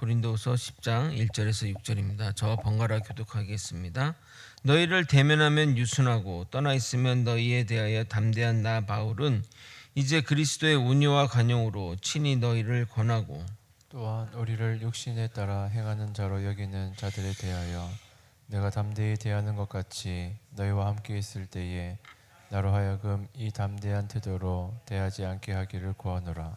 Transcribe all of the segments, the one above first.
고린도서 10장 1절에서 6절입니다. 저와 번갈아 교독하겠습니다. 너희를 대면하면 유순하고 떠나 있으면 너희에 대하여 담대한 나 바울은 이제 그리스도의 운유와 관용으로 친히 너희를 권하고 또한 우리를 육신에 따라 행하는 자로 여기는 자들에 대하여 내가 담대히 대하는 것 같이 너희와 함께 있을 때에 나로 하여금 이 담대한 태도로 대하지 않게 하기를 구하노라.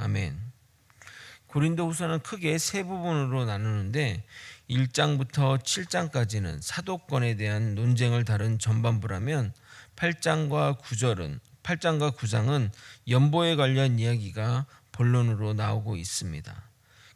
아멘. 고린도후서는 크게 세 부분으로 나누는데 1장부터 7장까지는 사도권에 대한 논쟁을 다룬 전반부라면 8장과 9절은 8장과 9장은 연보에 관련 이야기가 본론으로 나오고 있습니다.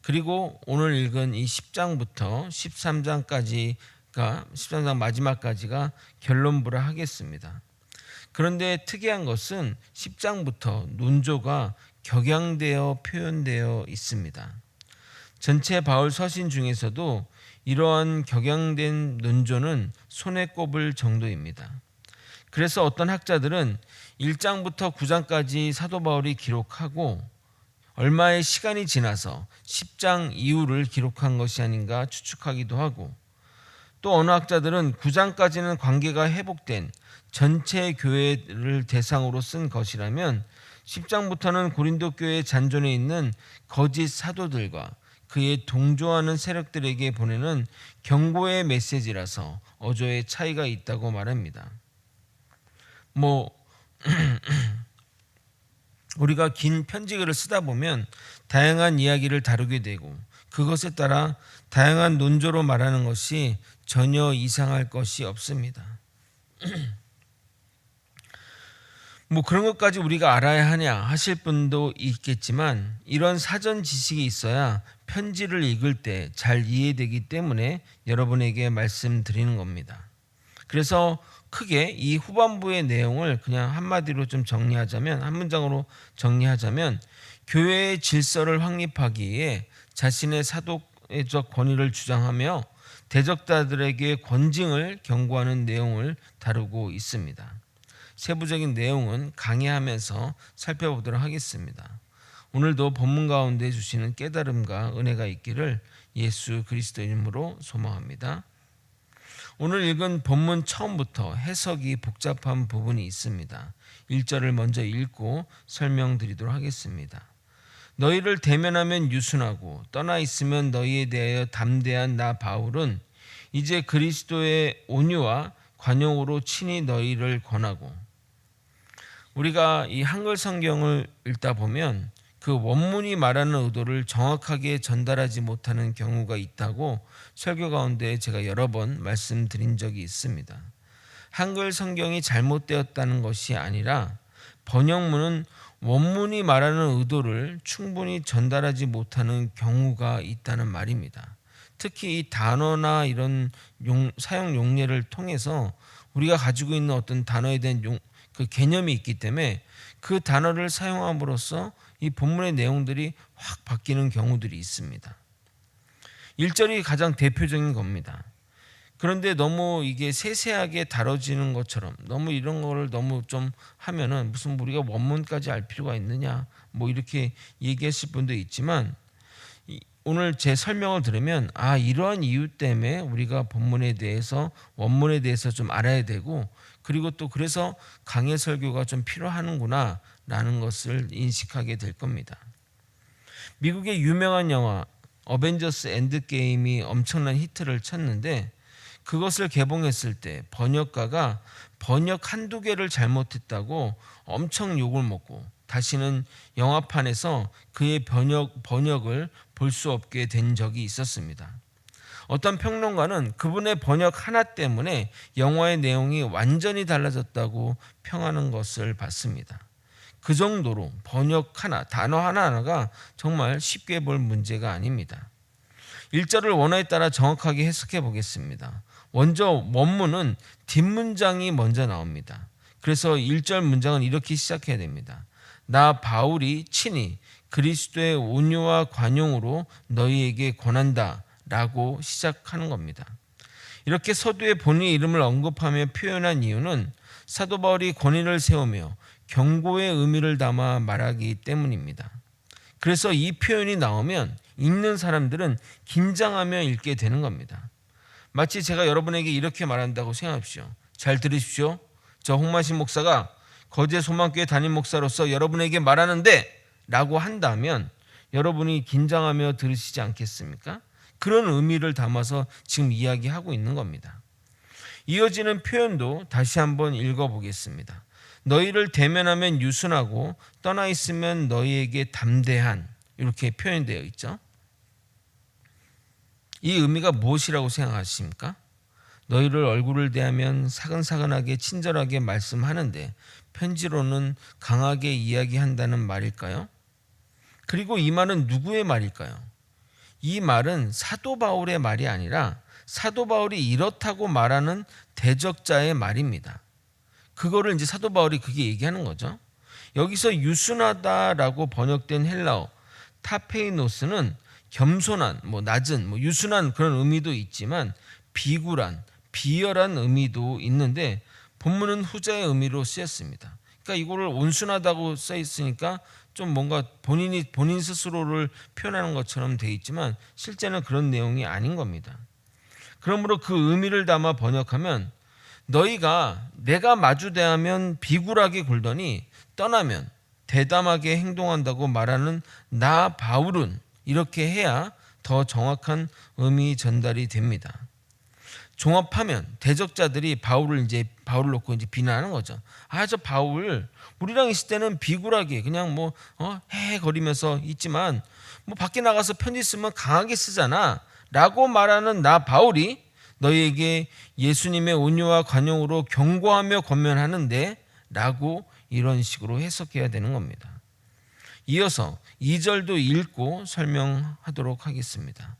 그리고 오늘 읽은 이 10장부터 13장까지가 13장 마지막까지가 결론부라 하겠습니다. 그런데 특이한 것은 10장부터 논조가 격양되어 표현되어 있습니다. 전체 바울 서신 중에서도 이러한 격양된 논조는 손에 꼽을 정도입니다. 그래서 어떤 학자들은 1장부터 9장까지 사도 바울이 기록하고 얼마의 시간이 지나서 10장 이후를 기록한 것이 아닌가 추측하기도 하고 또 어느 학자들은 9장까지는 관계가 회복된 전체 교회를 대상으로 쓴 것이라면 10장부터는 고린도 교회 잔존에 있는 거짓 사도들과 그에 동조하는 세력들에게 보내는 경고의 메시지라서 어조의 차이가 있다고 말합니다. 뭐 우리가 긴 편지글을 쓰다 보면 다양한 이야기를 다루게 되고 그것에 따라 다양한 논조로 말하는 것이 전혀 이상할 것이 없습니다. 뭐 그런 것까지 우리가 알아야 하냐 하실 분도 있겠지만 이런 사전 지식이 있어야 편지를 읽을 때 잘 이해되기 때문에 여러분에게 말씀드리는 겁니다. 그래서 크게 이 후반부의 내용을 그냥 한마디로 좀 정리하자면 한 문장으로 정리하자면 교회의 질서를 확립하기에 자신의 사도적 권위를 주장하며 대적자들에게 권징을 경고하는 내용을 다루고 있습니다. 세부적인 내용은 강의하면서 살펴보도록 하겠습니다. 오늘도 본문 가운데 주시는 깨달음과 은혜가 있기를 예수 그리스도 이름으로 소망합니다. 오늘 읽은 본문 처음부터 해석이 복잡한 부분이 있습니다. 1절을 먼저 읽고 설명드리도록 하겠습니다. 너희를 대면하면 유순하고 떠나 있으면 너희에 대하여 담대한 나 바울은 이제 그리스도의 온유와 관용으로 친히 너희를 권하고 우리가 이 한글 성경을 읽다 보면 그 원문이 말하는 의도를 정확하게 전달하지 못하는 경우가 있다고 설교 가운데 제가 여러 번 말씀드린 적이 있습니다. 한글 성경이 잘못되었다는 것이 아니라 번역문은 원문이 말하는 의도를 충분히 전달하지 못하는 경우가 있다는 말입니다. 특히 이 단어나 이런 용, 사용 용례를 통해서 우리가 가지고 있는 어떤 단어에 대한 용, 그 개념이 있기 때문에 그 단어를 사용함으로써 이 본문의 내용들이 확 바뀌는 경우들이 있습니다. 1절이 가장 대표적인 겁니다. 그런데 너무 이게 세세하게 다뤄지는 것처럼 너무 이런 거를 너무 좀 하면은 무슨 우리가 원문까지 알 필요가 있느냐 뭐 이렇게 얘기했을 분도 있지만 오늘 제 설명을 들으면 아 이러한 이유 때문에 우리가 본문에 대해서 원문에 대해서 좀 알아야 되고 그리고 또 그래서 강해 설교가 좀 필요하는구나라는 것을 인식하게 될 겁니다. 미국의 유명한 영화 어벤져스 엔드게임이 엄청난 히트를 쳤는데 그것을 개봉했을 때 번역가가 번역 한두 개를 잘못했다고 엄청 욕을 먹고 다시는 영화판에서 그의 번역 번역을 볼 수 없게 된 적이 있었습니다. 어떤 평론가는 그분의 번역 하나 때문에 영화의 내용이 완전히 달라졌다고 평하는 것을 봤습니다. 그 정도로 번역 하나, 단어 하나하나가 정말 쉽게 볼 문제가 아닙니다. 일절을 원어에 따라 정확하게 해석해 보겠습니다. 먼저 원문은 뒷문장이 먼저 나옵니다. 그래서 1절 문장은 이렇게 시작해야 됩니다. 나 바울이 친히 그리스도의 온유와 관용으로 너희에게 권한다 라고 시작하는 겁니다. 이렇게 서두에 본인의 이름을 언급하며 표현한 이유는 사도 바울이 권위를 세우며 경고의 의미를 담아 말하기 때문입니다. 그래서 이 표현이 나오면 읽는 사람들은 긴장하며 읽게 되는 겁니다. 마치 제가 여러분에게 이렇게 말한다고 생각하십시오. 잘 들으십시오. 저 홍만신 목사가 거제 소망교회 담임 목사로서 여러분에게 말하는데 라고 한다면 여러분이 긴장하며 들으시지 않겠습니까? 그런 의미를 담아서 지금 이야기하고 있는 겁니다. 이어지는 표현도 다시 한번 읽어보겠습니다. 너희를 대면하면 유순하고 떠나 있으면 너희에게 담대한 이렇게 표현되어 있죠. 이 의미가 무엇이라고 생각하십니까? 너희를 얼굴을 대하면 사근사근하게 친절하게 말씀하는데 편지로는 강하게 이야기한다는 말일까요? 그리고 이 말은 누구의 말일까요? 이 말은 사도 바울의 말이 아니라 사도 바울이 이렇다고 말하는 대적자의 말입니다. 그거를 이제 사도 바울이 그게 얘기하는 거죠. 여기서 유순하다라고 번역된 헬라어 타페이노스는 겸손한, 뭐 낮은, 뭐 유순한 그런 의미도 있지만 비굴한, 비열한 의미도 있는데 본문은 후자의 의미로 쓰였습니다. 그러니까 이거를 온순하다고 써 있으니까 좀 뭔가 본인이 본인 스스로를 표현하는 것처럼 돼 있지만 실제는 그런 내용이 아닌 겁니다. 그러므로 그 의미를 담아 번역하면 너희가 내가 마주 대하면 비굴하게 굴더니 떠나면 대담하게 행동한다고 말하는 나 바울은 이렇게 해야 더 정확한 의미 전달이 됩니다. 종합하면 대적자들이 바울을 이제 바울을 놓고 이제 비난하는 거죠. 아 저 바울 우리랑 있을 때는 비굴하게 그냥 뭐 어, 헤헤거리면서 있지만 뭐 밖에 나가서 편지 쓰면 강하게 쓰잖아라고 말하는 나 바울이 너희에게 예수님의 온유와 관용으로 경고하며 권면하는데라고 이런 식으로 해석해야 되는 겁니다. 이어서 2절도 읽고 설명하도록 하겠습니다.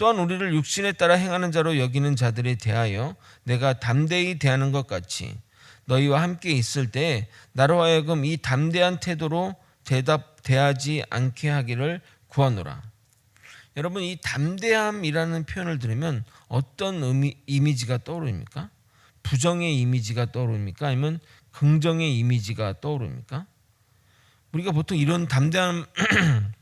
또한 우리를 육신에 따라 행하는 자로 여기는 자들에 대하여 내가 담대히 대하는 것 같이 너희와 함께 있을 때 나로 하여금 이 담대한 태도로 대답 대하지 않게 하기를 구하노라. 여러분 이 담대함이라는 표현을 들으면 어떤 의미, 이미지가 떠오릅니까? 부정의 이미지가 떠오릅니까? 아니면 긍정의 이미지가 떠오릅니까? 우리가 보통 이런 담대함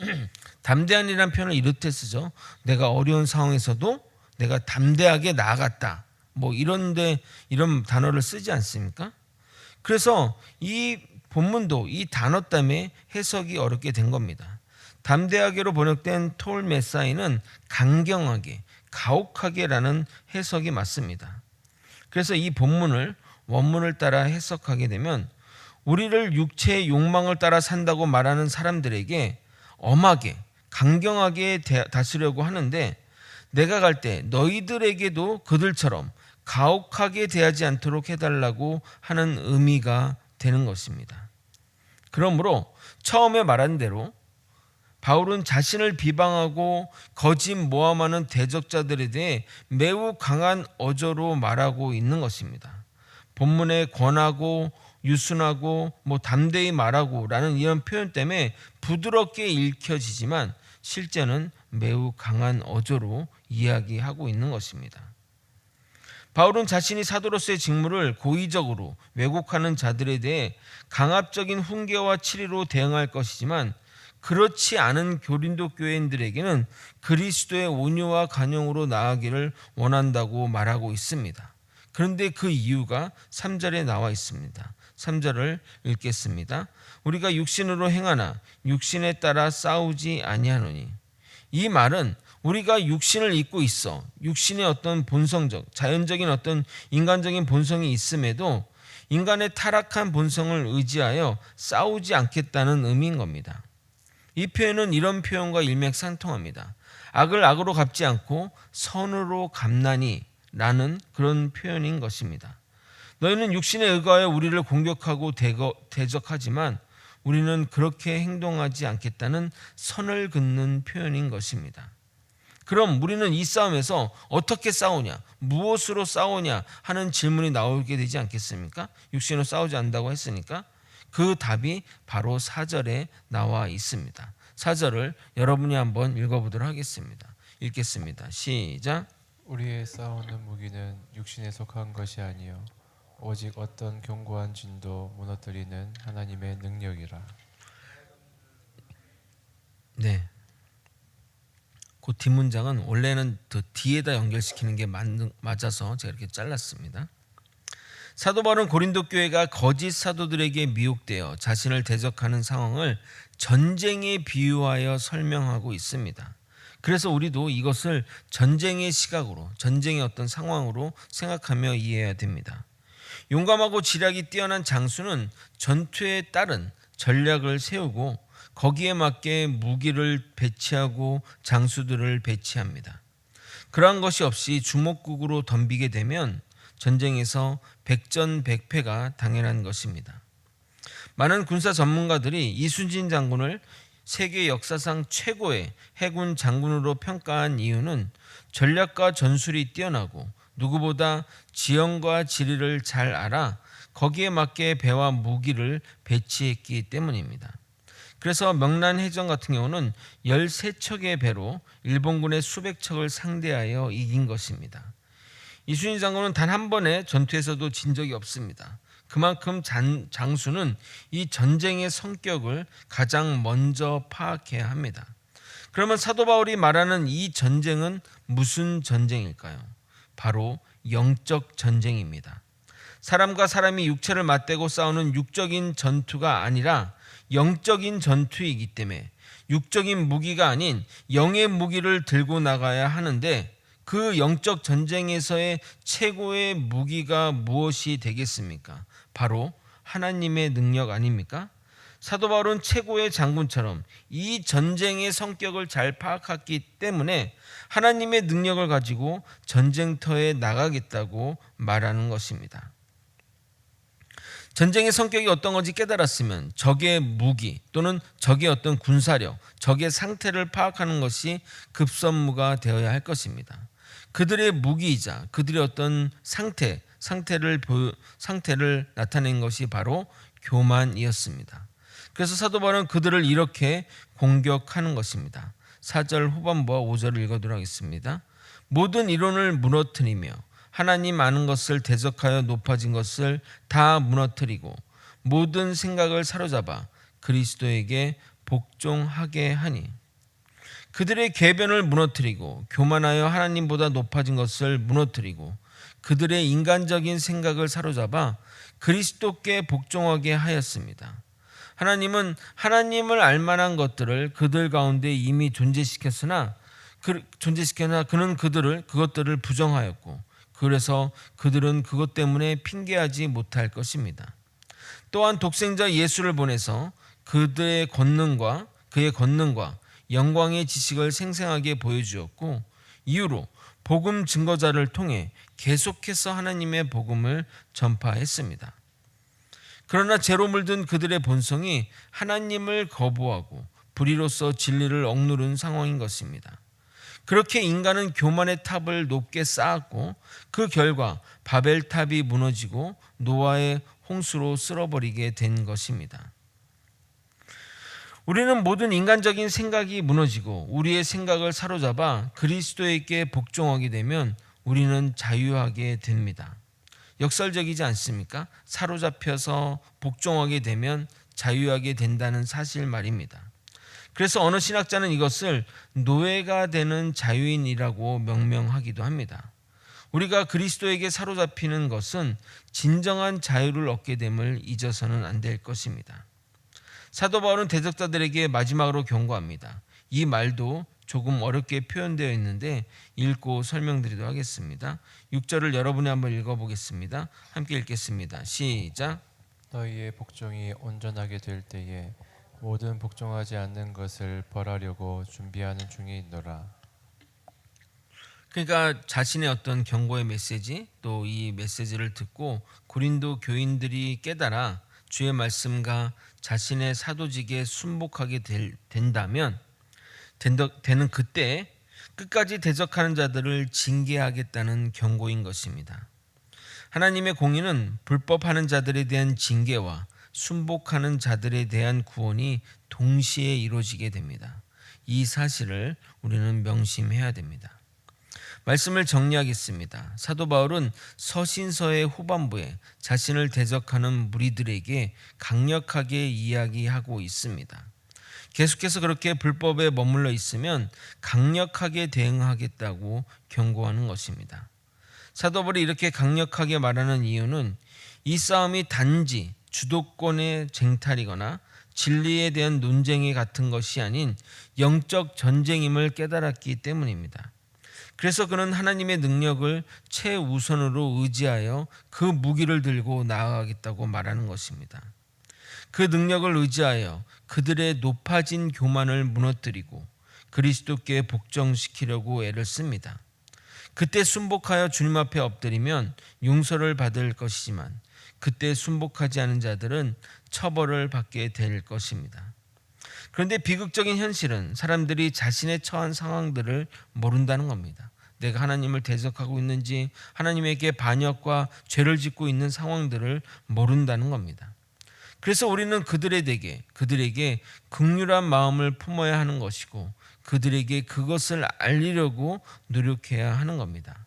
담대한이라는 표현을 이렇게 쓰죠. 내가 어려운 상황에서도 내가 담대하게 나아갔다. 뭐 이런데 이런 단어를 쓰지 않습니까? 그래서 이 본문도 이 단어 때문에 해석이 어렵게 된 겁니다. 담대하게로 번역된 톨 메사이는 강경하게, 가혹하게라는 해석이 맞습니다. 그래서 이 본문을 원문을 따라 해석하게 되면 우리를 육체의 욕망을 따라 산다고 말하는 사람들에게 엄하게 강경하게 다스려고 하는데 내가 갈 때 너희들에게도 그들처럼 가혹하게 대하지 않도록 해달라고 하는 의미가 되는 것입니다. 그러므로 처음에 말한 대로 바울은 자신을 비방하고 거짓 모함하는 대적자들에 대해 매우 강한 어조로 말하고 있는 것입니다. 본문에 권하고 유순하고 뭐 담대히 말하고라는 이런 표현 때문에 부드럽게 읽혀지지만 실제는 매우 강한 어조로 이야기하고 있는 것입니다. 바울은 자신이 사도로서의 직무를 고의적으로 왜곡하는 자들에 대해 강압적인 훈계와 치리로 대응할 것이지만 그렇지 않은 교린도 교인들에게는 그리스도의 온유와 간용으로 나아가기를 원한다고 말하고 있습니다. 그런데 그 이유가 3절에 나와 있습니다. 3절을 읽겠습니다. 우리가 육신으로 행하나 육신에 따라 싸우지 아니하노니 이 말은 우리가 육신을 입고 있어 육신의 어떤 본성적 자연적인 어떤 인간적인 본성이 있음에도 인간의 타락한 본성을 의지하여 싸우지 않겠다는 의미인 겁니다. 이 표현은 이런 표현과 일맥상통합니다. 악을 악으로 갚지 않고 선으로 갚나니 라는 그런 표현인 것입니다. 너희는 육신에 의거하여 우리를 공격하고 대적하지만 우리는 그렇게 행동하지 않겠다는 선을 긋는 표현인 것입니다. 그럼 우리는 이 싸움에서 어떻게 싸우냐, 무엇으로 싸우냐 하는 질문이 나오게 되지 않겠습니까? 육신으로 싸우지 않는다고 했으니까 그 답이 바로 사절에 나와 있습니다. 사절을 여러분이 한번 읽어보도록 하겠습니다. 읽겠습니다. 시작. 우리의 싸우는 무기는 육신에 속한 것이 아니요 오직 어떤 견고한 진도 무너뜨리는 하나님의 능력이라. 네. 그 뒷문장은 원래는 더 뒤에다 연결시키는 게 맞, 맞아서 제가 이렇게 잘랐습니다. 사도 바울은 고린도 교회가 거짓 사도들에게 미혹되어 자신을 대적하는 상황을 전쟁에 비유하여 설명하고 있습니다. 그래서 우리도 이것을 전쟁의 시각으로, 전쟁의 어떤 상황으로 생각하며 이해해야 됩니다. 용감하고 지략이 뛰어난 장수는 전투에 따른 전략을 세우고 거기에 맞게 무기를 배치하고 장수들을 배치합니다. 그러한 것이 없이 주먹국으로 덤비게 되면 전쟁에서 백전백패가 당연한 것입니다. 많은 군사 전문가들이 이순신 장군을 세계 역사상 최고의 해군 장군으로 평가한 이유는 전략과 전술이 뛰어나고 누구보다 지형과 지리를 잘 알아 거기에 맞게 배와 무기를 배치했기 때문입니다. 그래서 명란 해전 같은 경우는 13척의 배로 일본군의 수백 척을 상대하여 이긴 것입니다. 이순신 장군은 단 한 번의 전투에서도 진 적이 없습니다. 그만큼 장, 장수는 이 전쟁의 성격을 가장 먼저 파악해야 합니다. 그러면 사도 바울이 말하는 이 전쟁은 무슨 전쟁일까요? 바로 영적 전쟁입니다. 사람과 사람이 육체를 맞대고 싸우는 육적인 전투가 아니라 영적인 전투이기 때문에 육적인 무기가 아닌 영의 무기를 들고 나가야 하는데 그 영적 전쟁에서의 최고의 무기가 무엇이 되겠습니까? 바로 하나님의 능력 아닙니까? 사도 바울은 최고의 장군처럼 이 전쟁의 성격을 잘 파악했기 때문에 하나님의 능력을 가지고 전쟁터에 나가겠다고 말하는 것입니다. 전쟁의 성격이 어떤 건지 깨달았으면 적의 무기 또는 적의 어떤 군사력, 적의 상태를 파악하는 것이 급선무가 되어야 할 것입니다. 그들의 무기이자 그들의 어떤 상태, 상태를 보, 상태를 나타낸 것이 바로 교만이었습니다. 그래서 사도 바울은 그들을 이렇게 공격하는 것입니다. 4절 후반부와 5절을 읽어도록 하겠습니다. 모든 이론을 무너뜨리며 하나님 아는 것을 대적하여 높아진 것을 다 무너뜨리고 모든 생각을 사로잡아 그리스도에게 복종하게 하니 그들의 궤변을 무너뜨리고 교만하여 하나님보다 높아진 것을 무너뜨리고 그들의 인간적인 생각을 사로잡아 그리스도께 복종하게 하였습니다. 하나님은 하나님을 알만한 것들을 그들 가운데 이미 존재시켰으나 그, 존재시켰으나 그는 그들을 그것들을 부정하였고 그래서 그들은 그것 때문에 핑계하지 못할 것입니다. 또한 독생자 예수를 보내서 그들의 권능과 그의 권능과 영광의 지식을 생생하게 보여주었고 이후로 복음 증거자를 통해 계속해서 하나님의 복음을 전파했습니다. 그러나 죄로 물든 그들의 본성이 하나님을 거부하고 불의로서 진리를 억누른 상황인 것입니다. 그렇게 인간은 교만의 탑을 높게 쌓았고 그 결과 바벨 탑이 무너지고 노아의 홍수로 쓸어버리게 된 것입니다. 우리는 모든 인간적인 생각이 무너지고 우리의 생각을 사로잡아 그리스도에게 복종하게 되면 우리는 자유하게 됩니다. 역설적이지 않습니까? 사로잡혀서 복종하게 되면 자유하게 된다는 사실 말입니다. 그래서 어느 신학자는 이것을 노예가 되는 자유인이라고 명명하기도 합니다. 우리가 그리스도에게 사로잡히는 것은 진정한 자유를 얻게 됨을 잊어서는 안 될 것입니다. 사도 바울은 대적자들에게 마지막으로 경고합니다. 이 말도 조금 어렵게 표현되어 있는데 읽고 설명드리도록 하겠습니다. 6절을 여러분이 한번 읽어보겠습니다. 함께 읽겠습니다. 시작. 너희의 복종이 온전하게 될 때에 모든 복종하지 않는 것을 벌하려고 준비하는 중에 있노라. 그러니까 자신의 어떤 경고의 메시지 또 이 메시지를 듣고 고린도 교인들이 깨달아 주의 말씀과 자신의 사도직에 순복하게 될, 된다면 된다, 되는 그때 끝까지 대적하는 자들을 징계하겠다는 경고인 것입니다. 하나님의 공의는 불법하는 자들에 대한 징계와 순복하는 자들에 대한 구원이 동시에 이루어지게 됩니다. 이 사실을 우리는 명심해야 됩니다. 말씀을 정리하겠습니다. 사도 바울은 서신서의 후반부에 자신을 대적하는 무리들에게 강력하게 이야기하고 있습니다. 계속해서 그렇게 불법에 머물러 있으면 강력하게 대응하겠다고 경고하는 것입니다. 사도 바울이 이렇게 강력하게 말하는 이유는 이 싸움이 단지 주도권의 쟁탈이거나 진리에 대한 논쟁이 같은 것이 아닌 영적 전쟁임을 깨달았기 때문입니다. 그래서 그는 하나님의 능력을 최우선으로 의지하여 그 무기를 들고 나아가겠다고 말하는 것입니다. 그 능력을 의지하여 그들의 높아진 교만을 무너뜨리고 그리스도께 복종시키려고 애를 씁니다. 그때 순복하여 주님 앞에 엎드리면 용서를 받을 것이지만 그때 순복하지 않은 자들은 처벌을 받게 될 것입니다. 그런데 비극적인 현실은 사람들이 자신의 처한 상황들을 모른다는 겁니다. 내가 하나님을 대적하고 있는지 하나님에게 반역과 죄를 짓고 있는 상황들을 모른다는 겁니다. 그래서 우리는 그들에게 그들에게 극률한 마음을 품어야 하는 것이고 그들에게 그것을 알리려고 노력해야 하는 겁니다.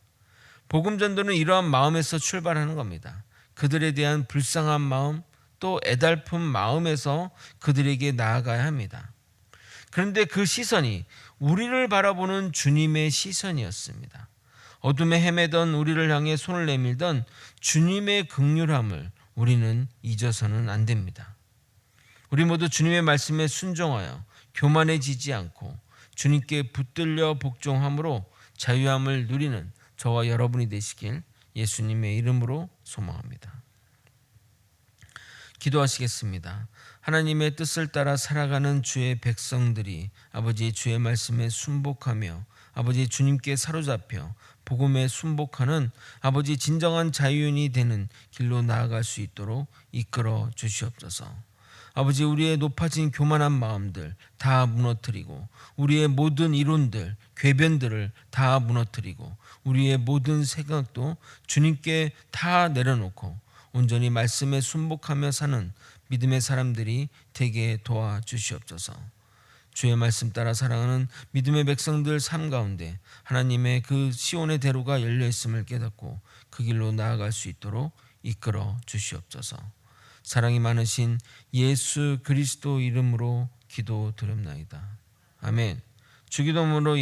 복음 전도는 이러한 마음에서 출발하는 겁니다. 그들에 대한 불쌍한 마음 또 애달픈 마음에서 그들에게 나아가야 합니다. 그런데 그 시선이 우리를 바라보는 주님의 시선이었습니다. 어둠에 헤매던 우리를 향해 손을 내밀던 주님의 극률함을 우리는 잊어서는 안 됩니다. 우리 모두 주님의 말씀에 순종하여 교만해지지 않고 주님께 붙들려 복종함으로 자유함을 누리는 저와 여러분이 되시길 예수님의 이름으로 소망합니다. 기도하시겠습니다. 하나님의 뜻을 따라 살아가는 주의 백성들이 아버지 주의 말씀에 순복하며 아버지 주님께 사로잡혀 복음에 순복하는 아버지 진정한 자유인이 되는 길로 나아갈 수 있도록 이끌어 주시옵소서. 아버지 우리의 높아진 교만한 마음들 다 무너뜨리고 우리의 모든 이론들 궤변들을 다 무너뜨리고 우리의 모든 생각도 주님께 다 내려놓고 온전히 말씀에 순복하며 사는 믿음의 사람들이 되게 도와 주시옵소서. 주의 말씀 따라 사랑하는 믿음의 백성들 삶 가운데 하나님의 그 시온의 대로가 열려 있음을 깨닫고 그 길로 나아갈 수 있도록 이끌어 주시옵소서. 사랑이 많으신 예수 그리스도 이름으로 기도드립나이다. 아멘. 주기도문으로 예